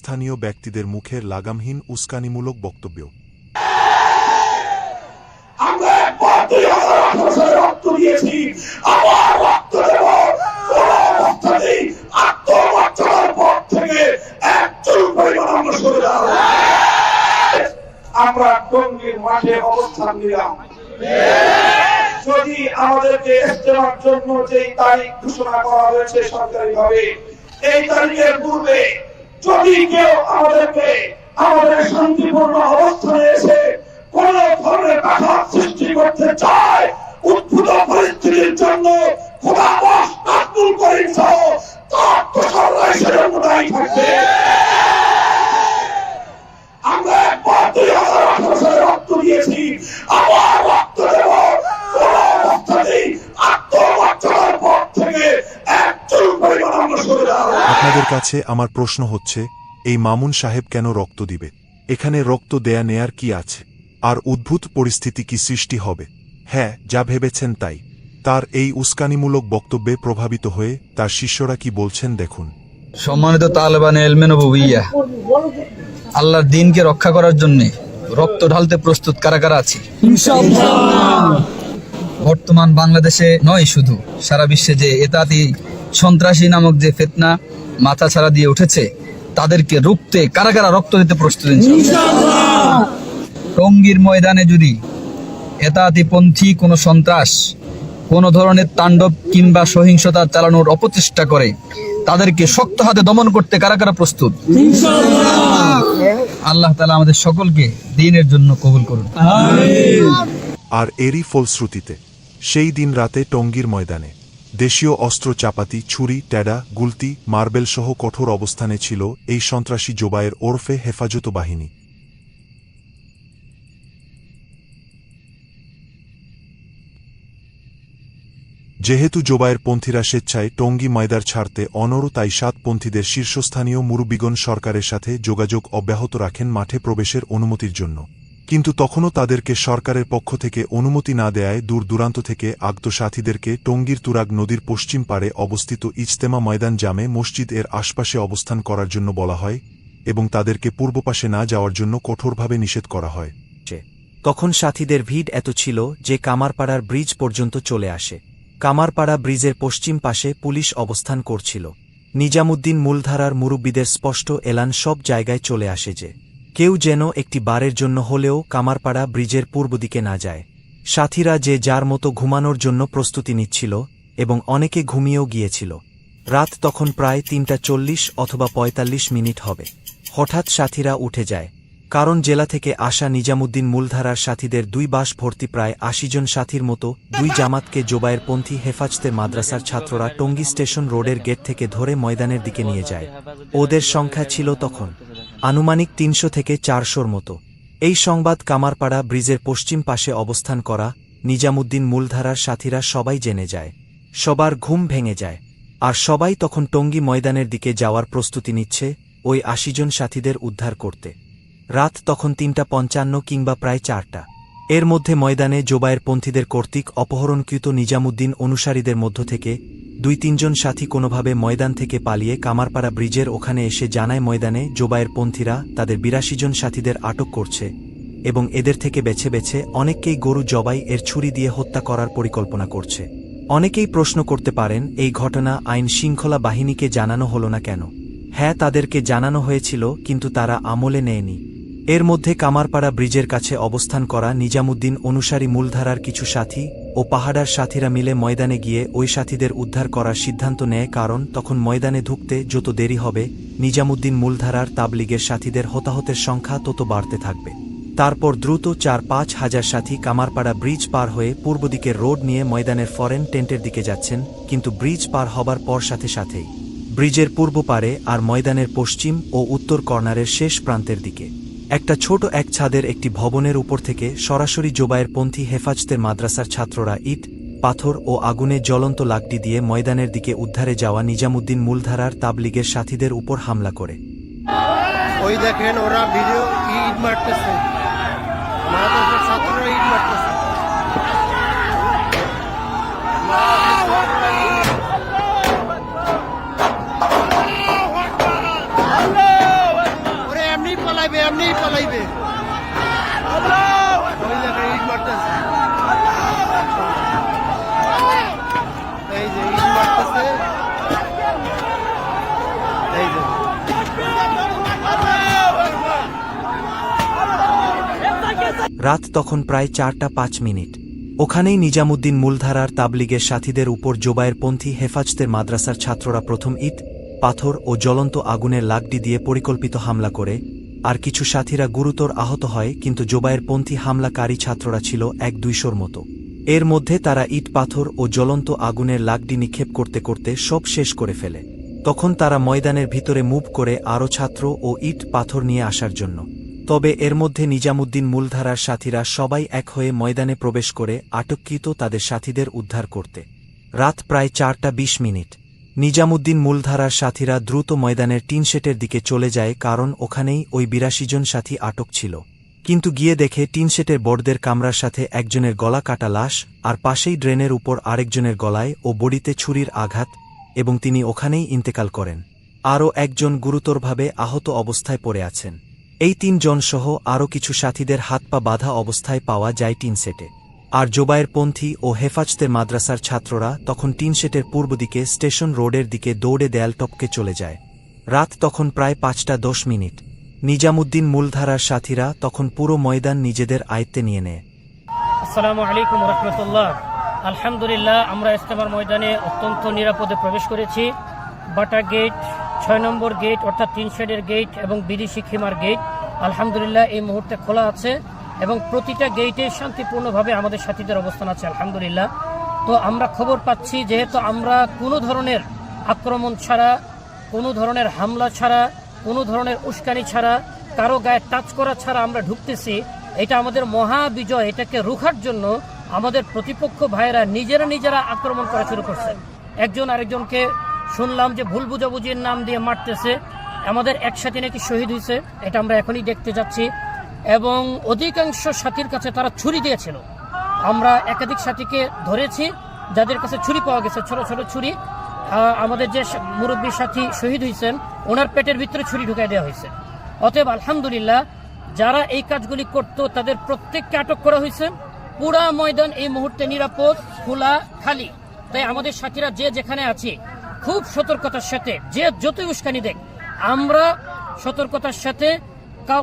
স্থানীয় ব্যক্তিদের মুখের লাগামহীন উস্কানিমূলক বক্তব্য। আমরা যদি আমাদেরকে জন্য যে তারিখ ঘোষণা করা হয়েছে সরকারি ভাবে এই তারিখের পূর্বে যদি কেউ আমাদেরকে আমাদের শান্তিপূর্ণ কাছে আমার প্রশ্ন হচ্ছে এই মামুন সাহেব কেন রক্ত দিবে? এখানে রক্ত দেয়া নেয়ার কি আছে? আর উদ্ভূত পরিস্থিতি কি সৃষ্টি হবে? হ্যাঁ যা ভেবেছেন তাই। তার এই উস্কানিমূলক বক্তব্যে প্রভাবিত হয়ে তার শিষ্যরা কি বলছেন দেখুন। সম্মানিত তালেবান আল্লাহর দিনকে রক্ষা করার জন্য রক্ত ঢালতে প্রস্তুত কারা কারা আছি? বর্তমান বাংলাদেশে নয় শুধু সারা বিশ্বে যে এতাতি সন্ত্রাসী নামক যে ফেতনা মাথা ছাড়া দিয়ে উঠেছে তাদেরকে রুখতে কারা কারা রক্ত দিতে প্রস্তুত ইনশাআল্লাহ? টঙ্গীর ময়দানে যদি এতাতিপন্থী কোনো সন্ত্রাস কোন ধরনের তাণ্ডব কিংবা সহিংসতা চালানোর অপচেষ্টা করে তাদেরকে শক্ত হাতে দমন করতে কারা কারা প্রস্তুত? আল্লাহ তালা আমাদের সকলকে দিনের জন্য কবুল করুন। আর এরই ফলশ্রুতিতে সেই দিন রাতে টঙ্গীর ময়দানে দেশীয় অস্ত্র চাপাতি, ছুরি, ট্যাডা, গুলতি, মার্বেল সহ কঠোর অবস্থানে ছিল এই সন্ত্রাসী জোবায়ের ওরফে হেফাজত বাহিনী। যেহেতু জোবায়ের পন্থীরা স্বেচ্ছায় টঙ্গী ময়দার ছাড়তে অনর তাই সাতপন্থীদের শীর্ষস্থানীয় মুরব্বীগণ সরকারের সাথে যোগাযোগ অব্যাহত রাখেন মাঠে প্রবেশের অনুমতির জন্য। কিন্তু তখনও তাদেরকে সরকারের পক্ষ থেকে অনুমতি না দেয়ায় দূর দূরান্ত থেকে আগত সাথীদেরকে টঙ্গীর তুরাগ নদীর পশ্চিম পাড়ে অবস্থিত ইজতেমা ময়দান জামে মসজিদ এর আশপাশে অবস্থান করার জন্য বলা হয় এবং তাদেরকে পূর্ব পাশে না যাওয়ার জন্য কঠোরভাবে নিষেধ করা হয়। তখন সাথীদের ভিড় এত ছিল যে কামারপাড়ার ব্রিজ পর্যন্ত চলে আসে কামারপাড়া ব্রিজের পশ্চিম পাশে পুলিশ অবস্থান করছিল নিজামুদ্দিন মূলধারার মুরব্বীদের স্পষ্ট এলান সব জায়গায় চলে আসে যে কেউ যেন একটি বারের জন্য হলেও কামারপাড়া ব্রিজের পূর্ব দিকে না যায়। সাথীরা যে যার মতো ঘুমানোর জন্য প্রস্তুতি নিচ্ছিল এবং অনেকে ঘুমিয়েও গিয়েছিল। রাত তখন প্রায় তিনটা চল্লিশ অথবা পঁয়তাল্লিশ মিনিট হবে। হঠাৎ সাথীরা উঠে যায়। কারণ জেলা থেকে আসা নিজামুদ্দিন মূলধারার সাথীদের দুই বাস ভর্তি প্রায় আশি জন সাথীর মতো দুই জামাতকে জোবায়ের পন্থী হেফাজতে মাদ্রাসার ছাত্ররা টঙ্গী স্টেশন রোডের গেট থেকে ধরে ময়দানের দিকে নিয়ে যায়। ওদের সংখ্যা ছিল তখন আনুমানিক তিনশো থেকে চারশোর মতো। এই সংবাদ কামারপাড়া ব্রিজের পশ্চিম পাশে অবস্থান করা নিজামুদ্দিন মূলধারার সাথীরা সবাই জেনে যায়। সবার ঘুম ভেঙে যায়। আর সবাই তখন টঙ্গী ময়দানের দিকে যাওয়ার প্রস্তুতি নিচ্ছে ওই আশিজন সাথীদের উদ্ধার করতে। রাত তখন তিনটা পঞ্চান্ন কিংবা প্রায় চারটা। এর মধ্যে ময়দানে জোবায়ের পন্থীদের কর্তৃক অপহরণকৃত নিজামুদ্দিন অনুসারীদের মধ্য থেকে দুই তিনজন সাথী কোনোভাবে ময়দান থেকে পালিয়ে কামারপাড়া ব্রিজের ওখানে এসে জানায় ময়দানে জোবায়ের পন্থীরা তাদের বিরাশি জন সাথীদের আটক করছে এবং এদের থেকে বেছে বেছে অনেককেই গরু জবাই এর ছুরি দিয়ে হত্যা করার পরিকল্পনা করছে। অনেকেই প্রশ্ন করতে পারেন, এই ঘটনা আইন শৃঙ্খলা বাহিনীকে জানানো হল না কেন? হ্যাঁ তাদেরকে জানানো হয়েছিল, কিন্তু তারা আমলে নেয়নি। এর মধ্যে কামারপাড়া ব্রিজের কাছে অবস্থান করা নিজামুদ্দিন অনুসারী মূলধারার কিছু সাথী ও পাহাড়ার সাথীরা মিলে ময়দানে গিয়ে ওই সাথীদের উদ্ধার করার সিদ্ধান্ত নেয় কারণ তখন ময়দানে ঢুকতে যত দেরি হবে, নিজামুদ্দিন মূলধারার তাবলিগের সাথীদের হতাহতের সংখ্যা তত বাড়তে থাকবে। তারপর দ্রুত চার পাঁচ হাজার সাথী কামারপাড়া ব্রিজ পার হয়ে পূর্ব দিকের রোড নিয়ে ময়দানের ফরেন টেন্টের দিকে যাচ্ছেন, কিন্তু ব্রিজ পার হবার পর সাথে সাথেই। ব্রিজের পূর্ব পারে আর ময়দানের পশ্চিম ও উত্তর কর্নারের শেষ প্রান্তের দিকে। একটা ছোট এক ছাদের একটি ভবনের উপর থেকে সরাসরি জোবায়ের পন্থী হেফাজতের মাদ্রাসার ছাত্ররা ইট, পাথর ও আগুনে জ্বলন্ত লাগটি দিয়ে ময়দানের দিকে উদ্ধারে যাওয়া নিজামুদ্দিন মূলধারার তাবলিগের সাথীদের উপর হামলা করে। ওই দেখেন ওরা ভিডিও ইট মারতেছে। মাদ্রাসার ছাত্ররা ইট মারতেছে। রাত তখন প্রায় চারটা পাঁচ মিনিট। ওখানেই নিজামুদ্দিন মূলধারার তাবলিগের সাথীদের উপর জোবায়ের পন্থী হেফাজতের মাদ্রাসার ছাত্ররা প্রথম ইট, পাথর ও জ্বলন্ত আগুনের লাগডি দিয়ে পরিকল্পিত হামলা করে, আর কিছু সাথীরা গুরুতর আহত হয়, কিন্তু জোবায়ের পন্থী হামলাকারী ছাত্ররা ছিল এক দুইশোর মতো। এর মধ্যে তারা ইট, পাথর ও জ্বলন্ত আগুনের লাগডি নিক্ষেপ করতে করতে সব শেষ করে ফেলে। তখন তারা ময়দানের ভিতরে মুভ করে আরও ছাত্র ও ইট, পাথর নিয়ে আসার জন্য। তবে এর মধ্যে নিজামুদ্দিন মূলধারার সাথীরা সবাই এক হয়ে ময়দানে প্রবেশ করে আটককৃত তাদের সাথীদের উদ্ধার করতে। রাত প্রায় চারটা বিশ মিনিট। নিজামুদ্দিন মূলধারার সাথীরা দ্রুত ময়দানের টিন শেটের দিকে চলে যায় কারণ ওখানেই ওই বিরাশি জন সাথী আটক ছিল। কিন্তু গিয়ে দেখে টিন শেটের বর্দের কামরার সাথে একজনের গলা কাটা লাশ আর পাশেই ড্রেনের উপর আরেকজনের গলায় ও বডিতে ছুরির আঘাত এবং তিনি ওখানেই ইন্তেকাল করেন। আরও একজন গুরুতরভাবে আহত অবস্থায় পড়ে আছেন। এই তিনজন সহ আরও কিছু সাথীদের হাত পা বাঁধা অবস্থায় পাওয়া যায় টিন সেটে। আর জোবায়ের পন্থী ও হেফাজতের মাদ্রাসার ছাত্ররা তখন টিন সেটের পূর্ব দিকে স্টেশন রোডের দিকে দৌড়ে দেয়াল টপকে চলে যায়। রাত তখন প্রায় পাঁচটা দশ মিনিট। নিজামুদ্দিন মূলধারার সাথীরা তখন পুরো ময়দান নিজেদের আয়ত্তে নিয়ে নেয়। আসসালামু আলাইকুম রহমতুল্লাহ। আলহামদুলিল্লাহ, আমরা ইস্তেমার ময়দানে অত্যন্ত নিরাপদে প্রবেশ করেছি। বাটা গেট ছয় নম্বর গেট অর্থাৎ তিন শেডের গেট এবং বিদেশি খিমার গেট আলহামদুলিল্লাহ এই মুহূর্তে খোলা আছে এবং প্রতিটা গেটে শান্তিপূর্ণভাবে আমাদের সাথীদের অবস্থান আছে, আলহামদুলিল্লাহ। তো আমরা খবর পাচ্ছি যেহেতু আমরা কোনো ধরনের আক্রমণ ছাড়া, কোনো ধরনের হামলা ছাড়া, কোনো ধরনের উস্কানি ছাড়া, কারও গায়ে টাচ করা ছাড়া আমরা ঢুকতেছি, এটা আমাদের মহা বিজয় এটাকে রুখার জন্য আমাদের প্রতিপক্ষ ভাইয়েরা নিজেরা নিজেরা আক্রমণ করা শুরু করছে। একজন আরেকজনকে শুনলাম যে ভুল বুঝাবুঝির নাম দিয়ে মারতেছে। আমাদের একসাথে নাকি শহীদ হয়েছে, এটা আমরা এখনই দেখতে যাচ্ছি। এবং অধিকাংশ সাথীর কাছে তারা ছুরি দিয়েছিল। আমরা একাধিক সাথীকে ধরেছি, যাদের কাছে ছুরি পাওয়া গেছে, ছোট ছোট ছুরি। আমাদের যে মুরব্বী সাথী শহীদ হয়েছেন, ওনার পেটের ভিতরে ছুরি ঢুকাই দেওয়া হয়েছে। অতএব আলহামদুলিল্লাহ, যারা এই কাজগুলি করত, তাদের প্রত্যেককে আটক করা হয়েছে। পুরা ময়দান এই মুহূর্তে নিরাপদ, খোলা, খালি। তাই আমাদের সাথীরা যে যেখানে আছে খুব সতর্কতার সাথে যে যতই উস্কানি দেখ আমরা সতর্কতার সাথে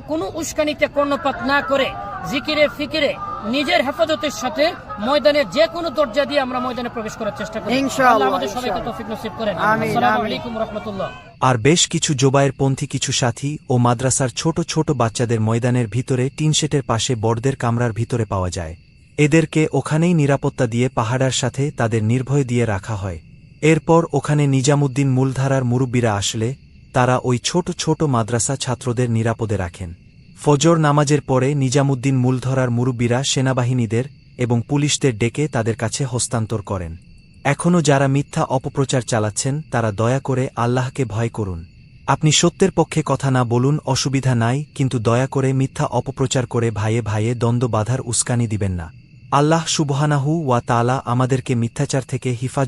কোনো উস্কানিতে কর্ণপাত না করে জিকিরে ফিকিরে নিজের হেফাজতের সাথে ময়দানে যে কোনো দরজা দিয়ে আমরা ময়দানে প্রবেশ করার চেষ্টা করি। আমাদের সবাইকে তৌফিক নসিব করেন। আসসালামু আলাইকুম রহমতুল্লাহ। আর বেশ কিছু জোবায়ের পন্থী কিছু সাথী ও মাদ্রাসার ছোট ছোট বাচ্চাদের ময়দানের ভিতরে টিনশেটের পাশে বড়দের কামরার ভিতরে পাওয়া যায়। এদেরকে ওখানেই নিরাপত্তা দিয়ে পাহাড়ার সাথে তাদের নির্ভয় দিয়ে রাখা হয়। এরপর ওখানে নিজামুদ্দিন মূলধারার মুরব্বীরা আসলে, তারা ওই ছোট ছোট মাদ্রাসা ছাত্রদের নিরাপদে রাখেন। ফজর নামাজের পরে নিজামুদ্দিন মূলধরার মুরব্বীরা সেনাবাহিনীদের এবং পুলিশদের ডেকে তাদের কাছে হস্তান্তর করেন। এখনও যারা মিথ্যা অপপ্রচার চালাচ্ছেন, তারা দয়া করে আল্লাহকে ভয় করুন। আপনি সত্যের পক্ষে কথা না বলুন, অসুবিধা নাই, কিন্তু দয়া করে মিথ্যা অপপ্রচার করে ভাইয়ে ভাইয়ে দ্বন্দ্ব বাধার উস্কানি দিবেন না। আল্লাহ সুবহানাহু ওয়া তালা আমাদেরকে মিথ্যাচার থেকে হিফাজ